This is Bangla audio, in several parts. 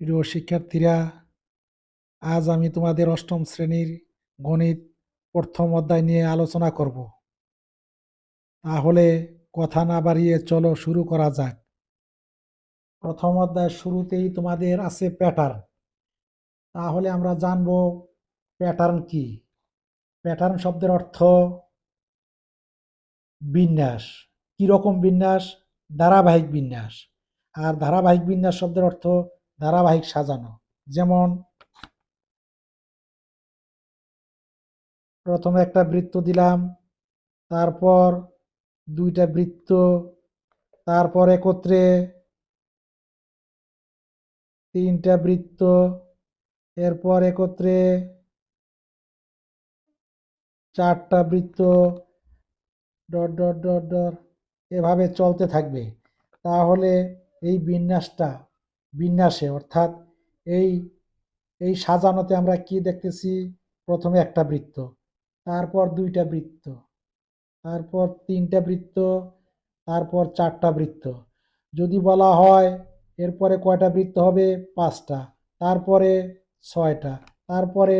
প্রিয় শিক্ষার্থীরা, আজ আমি তোমাদের অষ্টম শ্রেণির গণিত প্রথম অধ্যায় নিয়ে আলোচনা করব। তাহলে কথা না বাড়িয়ে চলো শুরু করা যাক। প্রথম অধ্যায় শুরুতেই তোমাদের আছে প্যাটার্ন তাহলে আমরা জানব প্যাটার্ন কি? প্যাটার্ন শব্দের অর্থ বিন্যাস। কীরকম বিন্যাস? ধারাবাহিক বিন্যাস। আর ধারাবাহিক বিন্যাস শব্দের অর্থ ধারাবাহিক সাজানো। যেমন, প্রথমে একটা বৃত্ত দিলাম, তারপর দুইটা বৃত্ত, তারপর একত্রে তিনটা বৃত্ত, এরপর একত্রে চারটা বৃত্ত, ডট ডট ডট ডট, এভাবে চলতে থাকবে। তাহলে এই বিন্যাসটা বিন্যাসে, অর্থাৎ এই এই সাজানোতে আমরা কি দেখতেছি? প্রথমে একটা বৃত্ত, তারপর দুইটা বৃত্ত, তারপর তিনটা বৃত্ত, তারপর চারটা বৃত্ত। যদি বলা হয় এরপরে কয়টা বৃত্ত হবে? পাঁচটা, তারপরে ছয়টা, তারপরে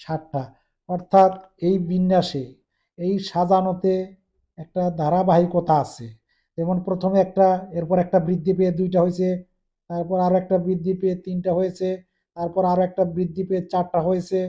সাতটা। অর্থাৎ এই বিন্যাসে, এই সাজানোতে একটা ধারাবাহিকতা আছে। যেমন প্রথমে একটা, এরপর একটা বৃদ্ধি পেয়ে দুইটা হয়েছে তারপর আরও একটা বৃদ্ধি পেয়ে তিনটা হয়েছে, তারপর আরও একটা বৃদ্ধি পেয়ে চারটা হয়েছে,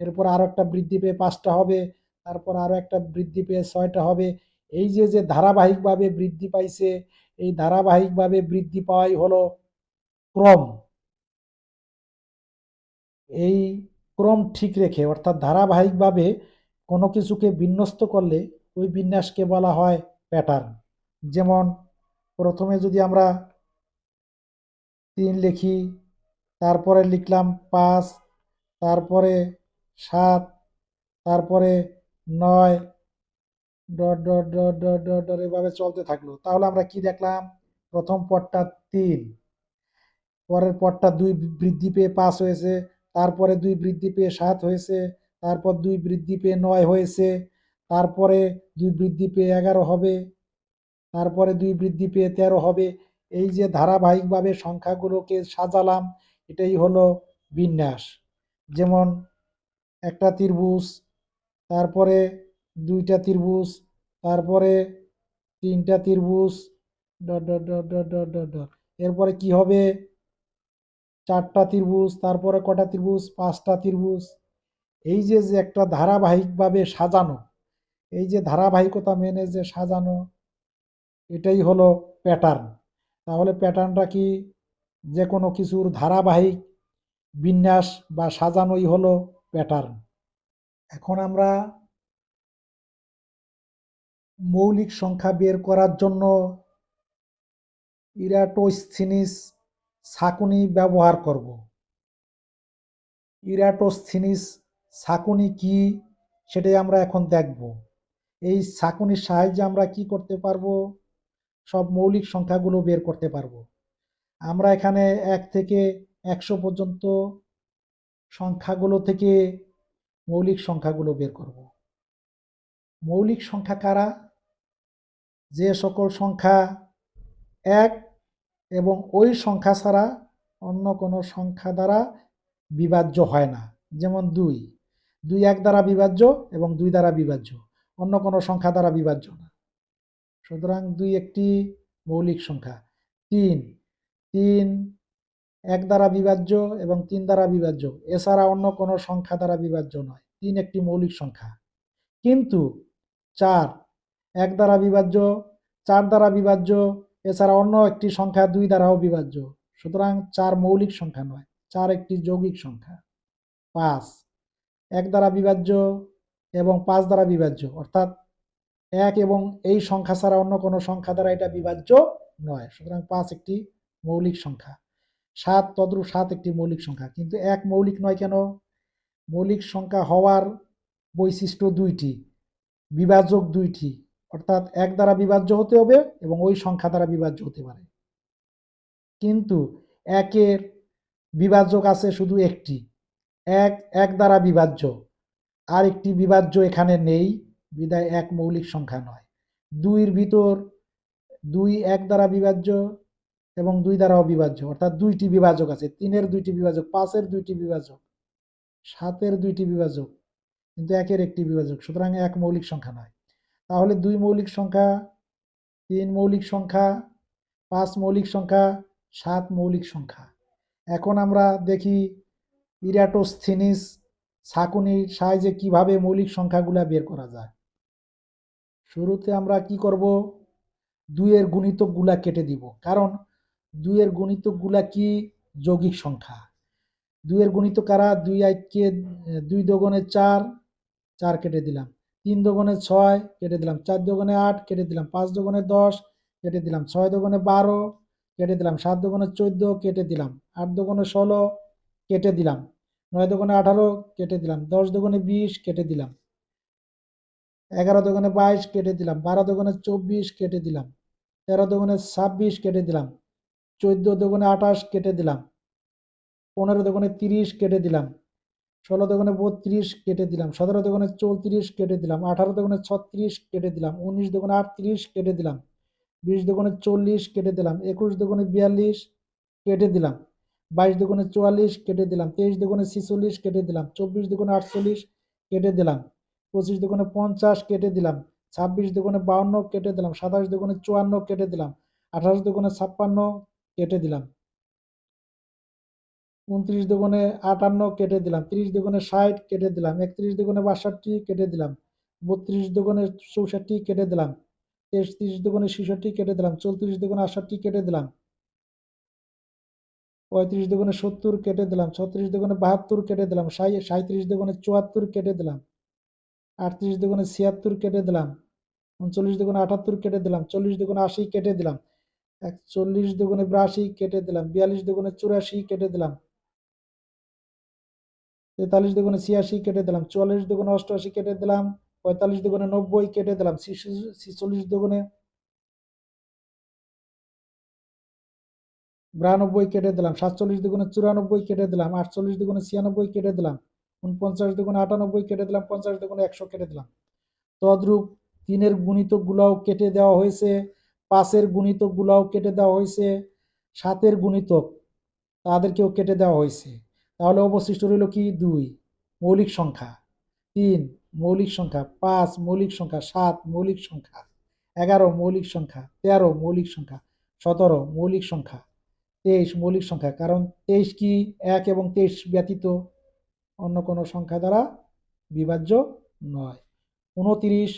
এরপর আরও একটা বৃদ্ধি পেয়ে পাঁচটা হবে, তারপর আরও একটা বৃদ্ধি পেয়ে ছয়টা হবে। এই যে যে ধারাবাহিকভাবে বৃদ্ধি পাইছে, এই ধারাবাহিকভাবে বৃদ্ধি পাওয়াই হলো ক্রম। এই ক্রম ঠিক রেখে, অর্থাৎ ধারাবাহিকভাবে কোনো কিছুকে বিন্যস্ত করলে ওই বিন্যাসকে বলা হয় প্যাটার্ন যেমন, প্রথমে যদি আমরা তিন লিখি, তারপরে লিখলাম পাঁচ, তারপরে সাত, তারপরে নয়, dot dot dot dot dot dot এভাবে চলতে থাকল। তাহলে আমরা কি দেখলাম? প্রথম পদটা তিন, পরের পদটা দুই বৃদ্ধি পেয়ে পাঁচ হয়েছে, তারপরে দুই বৃদ্ধি পেয়ে সাত হয়েছে, তারপর দুই বৃদ্ধি পেয়ে নয় হয়েছে, তারপরে দুই বৃদ্ধি পেয়ে এগারো হবে, তারপরে দুই বৃদ্ধি পেয়ে তেরো হবে এই যে ধারাবাহিকভাবে সংখ্যাগুলোকে সাজালাম, এটাই হলো বিন্যাস। যেমন একটা ত্রিভুজ, তারপরে দুইটা ত্রিভুজ, তারপরে তিনটা ত্রিভুজ এরপরে কি হবে? চারটা ত্রিভুজ, তারপরে কটা ত্রিভুজ? পাঁচটা ত্রিভুজ। এই যে যে একটা ধারাবাহিকভাবে সাজানো, এই যে ধারাবাহিকতা মেনে যে সাজানো, এটাই হলো প্যাটার্ন তাহলে প্যাটার্নটা কি? যে কোনো কিছুর ধারাবাহিক বিন্যাস বা সাজানোই হলো প্যাটার্ন। এখন আমরা মৌলিক সংখ্যা বের করার জন্য ইরাটোস্থিনিস ছাকুনি ব্যবহার করব। ইরাটোস্থিনিস ছাকুনি কি? সেটাই আমরা এখন দেখব। এই ছাকুনির সাহায্যে আমরা কি করতে পারব? সব মৌলিক সংখ্যাগুলো বের করতে পারব। আমরা এখানে এক থেকে একশো পর্যন্ত সংখ্যাগুলো থেকে মৌলিক সংখ্যাগুলো বের করব। মৌলিক সংখ্যা কারা? যে সকল সংখ্যা এক এবং ওই সংখ্যা ছাড়া অন্য কোনো সংখ্যা দ্বারা বিভাজ্য হয় না। যেমন দুই। দুই এক দ্বারা বিভাজ্য এবং দুই দ্বারা বিভাজ্য। অন্য কোনো সংখ্যা দ্বারা বিভাজ্য না। সুতরাং দুই একটি মৌলিক সংখ্যা। তিন তিন এক দ্বারা বিভাজ্য এবং তিন দ্বারা বিভাজ্য। এছাড়া অন্য কোনো সংখ্যা দ্বারা বিভাজ্য নয়। তিন একটি মৌলিক সংখ্যা। কিন্তু চার, এক দ্বারা বিভাজ্য, চার দ্বারা বিভাজ্য, এছাড়া অন্য একটি সংখ্যা দুই দ্বারাও বিভাজ্য। সুতরাং চার মৌলিক সংখ্যা নয়, চার একটি যৌগিক সংখ্যা। পাঁচ, এক দ্বারা বিভাজ্য এবং পাঁচ দ্বারা বিভাজ্য। অর্থাৎ এক এবং এই সংখ্যা ছাড়া অন্য কোনো সংখ্যা দ্বারা এটা বিভাজ্য নয়। সুতরাং পাঁচ একটি মৌলিক সংখ্যা, সাত তদ্রূপ সাত একটি মৌলিক সংখ্যা। কিন্তু এক মৌলিক নয় কেন? মৌলিক সংখ্যা হওয়ার বৈশিষ্ট্য দুইটি, বিভাজক দুইটি। অর্থাৎ এক দ্বারা বিভাজ্য হতে হবে এবং ওই সংখ্যা দ্বারা বিভাজ্য হতে পারে। কিন্তু একের বিভাজক আছে শুধু একটি। এক এক দ্বারা বিভাজ্য। আর একটি বিভাজ্য এখানে নেই। বিদায় এক মৌলিক সংখ্যা নয়। দুইয়ের ভিতর দুই এক দ্বারা বিভাজ্য এবং দুই দ্বারা অবিভাজ্য, অর্থাৎ দুইটি বিভাজক আছে। তিনের দুইটি বিভাজক, পাঁচের দুইটি বিভাজক, সাতের দুইটি বিভাজক, কিন্তু একের একটি বিভাজক, সুতরাং এক মৌলিক সংখ্যা নয়। তাহলে দুই মৌলিক সংখ্যা, তিন মৌলিক সংখ্যা, পাঁচ মৌলিক সংখ্যা, সাত মৌলিক সংখ্যা। এখন আমরা দেখি ইরাটোস্থিনিস ছাঁকুনির সাহায্যে কীভাবে মৌলিক সংখ্যাগুলা বের করা যায়। শুরুতে আমরা কি করব? দুইয়ের গুণিতকগুলা কেটে দিব। কারণ দুইয়ের গুণিতকগুলা কি? যৌগিক সংখ্যা। দুইয়ের গুণিত কারা? দুই আইকে দুই দোগনে চার চার কেটে দিলাম। তিন দোগনে ছয়, কেটে দিলাম। চার দোগনে আট, কেটে দিলাম। পাঁচ দোগনে দশ, কেটে দিলাম। ছয় দোগনে বারো, কেটে দিলাম। সাত দোকানে চোদ্দ, কেটে দিলাম। আট দোকানে ষোলো, কেটে দিলাম। নয় দোকানে আঠারো, কেটে দিলাম। দশ দোকানে বিশ, কেটে দিলাম। এগারো দোকানে বাইশ কেটে দিলাম বারো দোকানে চব্বিশ কেটে দিলাম তেরো দোকানে ছাব্বিশ কেটে দিলাম চোদ্দ দোকানে আঠাশ কেটে দিলাম পনেরো দোকানে তিরিশ কেটে দিলাম ষোলো দোকানে বত্রিশ কেটে দিলাম সতেরো দোকানে চৌত্রিশ কেটে দিলাম আঠারো দোকানে ছত্রিশ কেটে দিলাম উনিশ দোকানে আটত্রিশ কেটে দিলাম বিশ দোকানে চল্লিশ কেটে দিলাম একুশ দোকানে বিয়াল্লিশ কেটে দিলাম বাইশ দোকানে চুয়াল্লিশ কেটে দিলাম তেইশ দোকানে ছিচল্লিশ কেটে দিলাম চব্বিশ দোকানে আটচল্লিশ কেটে দিলাম পঁচিশ দোকানে পঞ্চাশ কেটে দিলাম ছাব্বিশ দোকানে বাউন্ন কেটে দিলাম সাতাশ দোকানে চুয়ান্ন কেটে দিলাম আঠাশ দোকানে ছাপ্পান্ন কেটে দিলাম উনত্রিশ দোকানে আটান্ন কেটে দিলাম তিরিশ দোকানে ষাট কেটে দিলাম একত্রিশ দোকানে বাষট্টি কেটে দিলাম বত্রিশ দোকানে চৌষট্টি কেটে দিলাম তেত্রিশ দোকানে ছেষট্টি কেটে দিলাম চৌত্রিশ দোকানে আটষট্টি কেটে দিলাম পঁয়ত্রিশ দোকানে সত্তর কেটে দিলাম ছত্রিশ দোকানে বাহাত্তর কেটে দিলাম সাঁত্রিশ দোকানে চুয়াত্তর কেটে দিলাম আটত্রিশ দোকানে ছিয়াত্তর কেটে দিলাম উনচল্লিশ দোকানে আটাত্তর কেটে দিলাম চল্লিশ দোকানে আশি কেটে দিলাম একচল্লিশ দোকানে বিরাশি কেটে দিলাম বিয়াল্লিশ দোকানে চুরাশি কেটে দিলাম তেতাল্লিশ দোকানে ছিয়াশি কেটে দিলাম চুয়াল্লিশ দোকানে অষ্টআশি কেটে দিলাম পঁয়তাল্লিশ দোকানে নব্বই কেটে দিলাম ছিচল্লিশ দুগুণে বিরানব্বই কেটে দিলাম সাতচল্লিশ দুগুণে চুরানব্বই কেটে দিলাম আটচল্লিশ দুগুণে ছিয়ানব্বই কেটে দিলাম উনপঞ্চাশ দুগুণে আটানব্বই কেটে দিলাম, পঞ্চাশ দুগুণে একশো কেটে দিলাম। তদ্রূপ তিনের গুণিতকগুলাও কেটে দেওয়া হয়েছে, পাঁচের গুণিতকগুলাও কেটে দেওয়া হয়েছে, সাতের গুণিতক তাদেরকেও কেটে দেওয়া হয়েছে। তাহলে অবশিষ্ট রইল কি? দুই, মৌলিক সংখ্যা। তিন, মৌলিক সংখ্যা। পাঁচ, মৌলিক সংখ্যা। সাত, মৌলিক সংখ্যা। এগারো, মৌলিক সংখ্যা। তেরো, মৌলিক সংখ্যা। সতেরো, মৌলিক সংখ্যা। তেইশ, মৌলিক সংখ্যা। কারণ তেইশ কি? এক এবং তেইশ ব্যতীত অন্য কোনো সংখ্যা দ্বারা বিভাজ্য নয় উনতিরিশ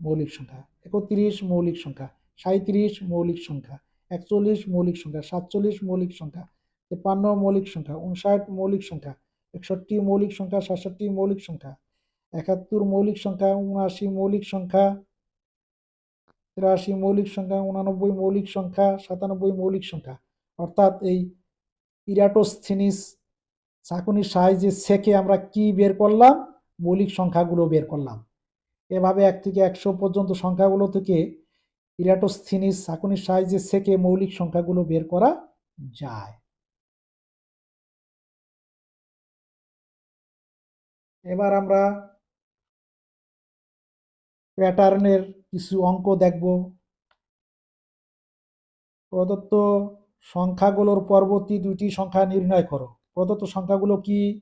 মৌলিক সংখ্যা একত্রিশ মৌলিক সংখ্যা সাঁত্রিশ মৌলিক সংখ্যা একচল্লিশ মৌলিক সংখ্যা সাতচল্লিশ মৌলিক সংখ্যা তেপান্ন মৌলিক সংখ্যা উনষাট মৌলিক সংখ্যা একষট্টি মৌলিক সংখ্যা সাতষট্টি মৌলিক সংখ্যা একাত্তর মৌলিক সংখ্যা উনআশি মৌলিক সংখ্যা তিরাশি মৌলিক সংখ্যা উনানব্বই মৌলিক সংখ্যা সাতানব্বই মৌলিক সংখ্যা অর্থাৎ এই ইরাটোস্থিনিস চাকুনির সাহায্যে শেখে আমরা কি বের করলাম? মৌলিক সংখ্যাগুলো বের করলাম। এভাবে এক থেকে একশো পর্যন্ত সংখ্যাগুলো থেকে ইরাটোস্থিনিস চাকুনির সাহায্যে শেখে মৌলিক সংখ্যাগুলো বের করা যায়। এবার আমরা প্যাটার্নের কিছু অঙ্ক দেখব। প্রদত্ত সংখ্যাগুলোর পরবর্তী দুইটি সংখ্যা নির্ণয় করো। প্রদত্ত সংখ্যাগুলো কি?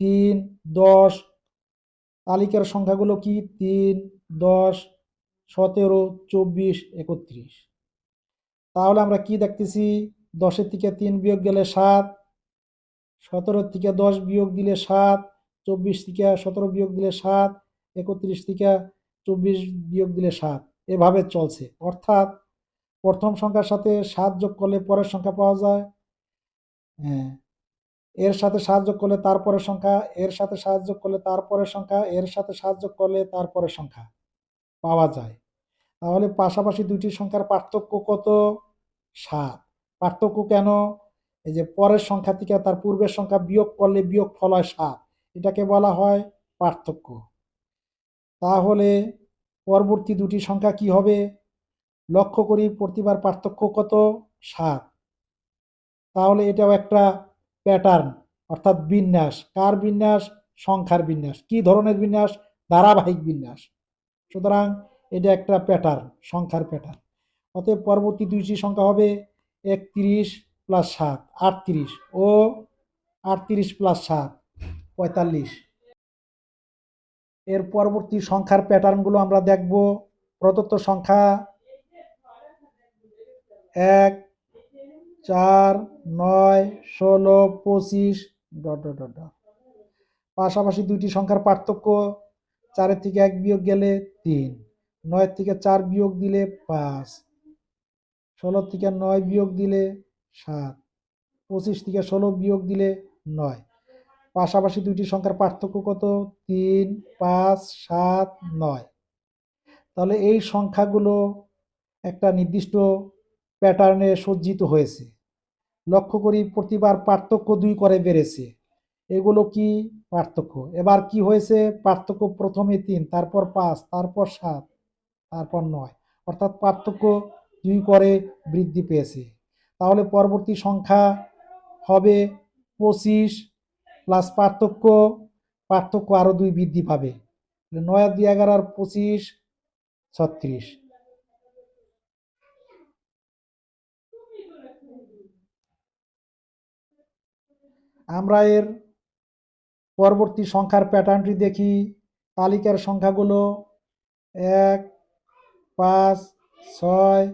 তিন, দশ। তালিকার সংখ্যাগুলো কি? তিন, দশ, সতেরো, চব্বিশ, একত্রিশ। তাহলে আমরা কি দেখতেছি? দশের থেকে তিন বিয়োগ গেলে সাত, সতেরোর থেকে দশ বিয়োগ দিলে সাত, চব্বিশ থেকে সতেরো বিয়োগ দিলে সাত, একত্রিশ থেকে চব্বিশ বিয়োগ দিলে সাত। এভাবে চলছে। অর্থাৎ প্রথম সংখ্যার সাথে সাত যোগ করলে পরের সংখ্যা পাওয়া যায়? হ্যাঁ এর সাথে সাহায্য করলে তারপরের সংখ্যা, এর সাথে সাহায্য করলে তারপরের সংখ্যা, এর সাথে সাহায্য করলে তারপরের সংখ্যা পাওয়া যায়। তাহলে পাশাপাশি দুইটি সংখ্যার পার্থক্য কত? সাত। পার্থক্য কেন? এই যে পরের সংখ্যা থেকে তার পূর্বের সংখ্যা বিয়োগ করলে বিয়োগ ফল হয় সাত। এটাকে বলা হয় পার্থক্য। তাহলে পরবর্তী দুটি সংখ্যা কি হবে? লক্ষ্য করি প্রতিবার পার্থক্য কত? সাত। তাহলে এটাও একটা প্যাটার্ন, অর্থাৎ বিন্যাস। কার বিন্যাস? সংখ্যার বিন্যাস। কি ধরনের বিন্যাস? ধারাবাহিক বিন্যাস। সুতরাং এটা একটা প্যাটার্ন, সংখ্যার প্যাটার্ন। অতএব পরবর্তী দুইটি সংখ্যা হবে একত্রিশ প্লাস সাত, আটত্রিশ। ও আটত্রিশ প্লাস সাত, পঁয়তাল্লিশ। এর পরবর্তী সংখ্যার প্যাটার্নগুলো আমরা দেখব। প্রদত্ত সংখ্যা এক চার, নয়, ষোলো, পঁচিশ, ডট ডট ডট। পাশাপাশি দুইটি সংখ্যার পার্থক্য, চারের থেকে এক বিয়োগ গেলে তিন, নয়ের থেকে চার বিয়োগ দিলে পাঁচ, ষোলোর থেকে নয় বিয়োগ দিলে সাত, পঁচিশ থেকে ষোলো বিয়োগ দিলে নয়। পাশাপাশি দুইটি সংখ্যার পার্থক্য কত? তিন, পাঁচ, সাত, নয়। তাহলে এই সংখ্যাগুলো একটা নির্দিষ্ট প্যাটার্নে সজ্জিত হয়েছে। লক্ষ্য করি প্রতিবার পার্থক্য দুই করে বেড়েছে। এগুলো কি পার্থক্য? এবার কি হয়েছে? পার্থক্য প্রথমে তিন, তারপর পাঁচ, তারপর সাত, তারপর নয়। অর্থাৎ পার্থক্য দুই করে বৃদ্ধি পেয়েছে। তাহলে পরবর্তী সংখ্যা হবে পঁচিশ প্লাস পার্থক্য পার্থক্য আরও দুই বৃদ্ধি পাবে। নয়, দুই, এগারো আর পঁচিশ, ছত্রিশ। আমরা এর পরবর্তী সংখ্যার প্যাটার্নটি দেখি। তালিকার সংখ্যাগুলো এক, পাঁচ, ছয়,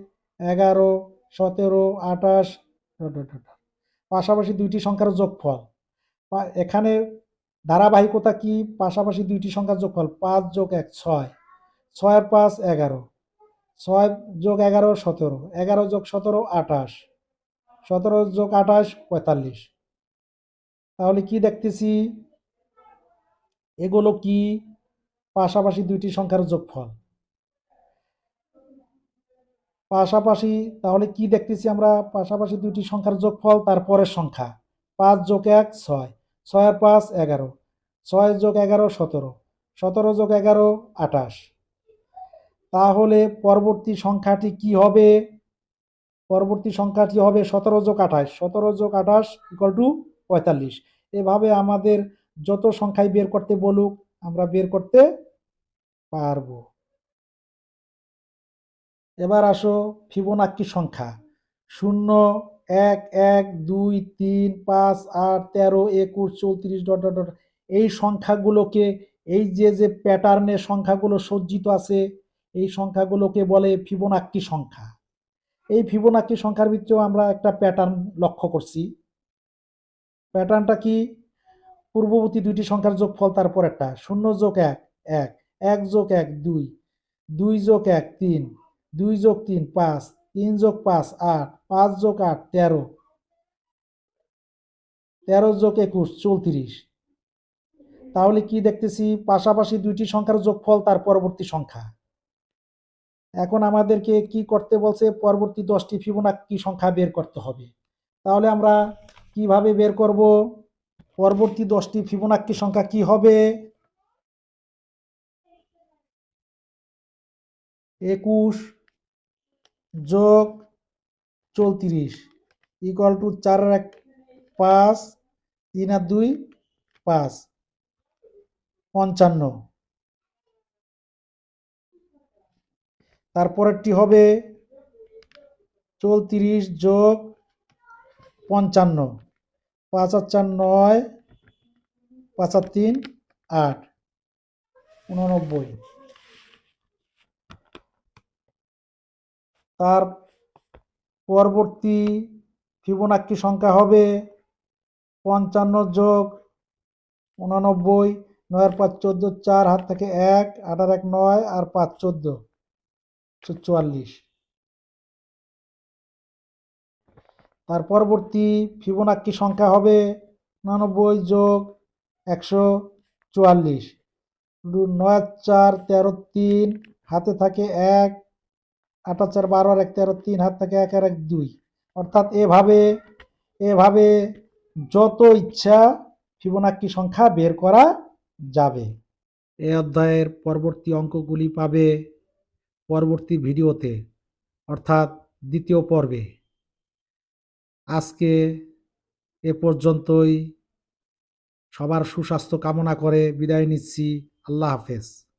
এগারো, সতেরো, আঠাশ। পাশাপাশি দুইটি সংখ্যার যোগফল। এখানে ধারাবাহিকতা কি? পাশাপাশি দুইটি সংখ্যার যোগফল পাঁচ যোগ এক, ছয়। ছয় পাঁচ, এগারো। ছয় যোগ এগারো, সতেরো। এগারো যোগ সতেরো, আঠাশ। সতেরো যোগ আঠাশ, পঁয়তাল্লিশ। তাহলে কি দেখতেছি? এগুলো কি? পাশাপাশি দুইটি সংখ্যার যোগফল। পাশাপাশি তাহলে কি দেখতেছি আমরা? পাশাপাশি দুইটি সংখ্যার যোগফল তারপরের সংখ্যা। পাঁচ যোগ এক, ছয়। ছয় পাঁচ, এগারো। ছয় যোগ এগারো, সতেরো। সতেরো যোগ এগারো, আঠাশ। তাহলে পরবর্তী সংখ্যাটি কি হবে? পরবর্তী সংখ্যাটি হবে সতেরো যোগ আঠাশ। সতেরো যোগ আঠাশ ইকুয়াল টু পঁয়তাল্লিশ। এভাবে আমাদের যত সংখ্যায় বের করতে বলুক, আমরা বের করতে পারব। এবার আসো ফিবোনাক্কি সংখ্যা। শূন্য, এক এক, দুই, তিন, পাঁচ, আট, তেরো, একুশ, চৌত্রিশ, ডট ডট এই সংখ্যাগুলোকে, এই যে যে প্যাটার্নে সংখ্যাগুলো সজ্জিত আছে, এই সংখ্যাগুলোকে বলে ফিবোনাক্কি সংখ্যা। এই ফিবোনাক্কি সংখ্যার ভিতরেও আমরা একটা প্যাটার্ন লক্ষ্য করছি। প্যাটার্নটা কি? পূর্ববর্তী দুইটি সংখ্যার যোগফল, তারপর একটা। শূন্য যোগ এক এক। এক যোগ এক, দুই। দুই যোগ এক, তিন। দুই যোগ তিন, পাঁচ। তিন যোগ পাঁচ, আট। পাঁচ যোগ আট, তেরো। তেরো যোগ একুশ, চৌত্রিশ। তাহলে কি দেখতেছি? পাশাপাশি দুইটি সংখ্যার যোগফল, তার পরবর্তী সংখ্যা। এখন আমাদেরকে কি করতে বলছে? পরবর্তী দশটি ফিবোনাক্কি সংখ্যা বের করতে হবে। তাহলে আমরা কীভাবে বের করব? পরবর্তী দশটি ফিবোনাক্কি সংখ্যা কি হবে? একুশ যোগ চৌত্রিশ ইকুয়াল টু চার এক পাঁচ, তিন আর দুই পাঁচ, পঞ্চান্ন। তারপরেরটি হবে চৌত্রিশ যোগ পঞ্চান্ন, পাঁচ আর চার নয়, পাঁচ আর তিন, আট, উননব্বই। তার পরবর্তী ফিবোনাক্কি সংখ্যা হবে পঞ্চান্ন যোগ উননব্বই, নয়ের পাঁচ চোদ্দ, চার হাত থেকে এক আট আর এক নয়, আর পাঁচ চোদ্দ চুয়াল্লিশ। তার পরবর্তী ফিবোনাক্কি সংখ্যা হবে উনানব্বই যোগ একশো চুয়াল্লিশ। নয় চার তেরো তিন, হাতে থাকে এক, আট চার বারো আর এক তেরো তিন, হাত থাকে এক আর এক দুই। অর্থাৎ এভাবে এভাবে যত ইচ্ছা ফিবোনাক্কি সংখ্যা বের করা যাবে। এই অধ্যায়ের পরবর্তী অঙ্কগুলি পাবে পরবর্তী ভিডিওতে, অর্থাৎ দ্বিতীয় পর্বে। আজকে এ পর্যন্তই। সবার সুস্বাস্থ্য কামনা করে বিদায় নিচ্ছি। আল্লাহ হাফেজ।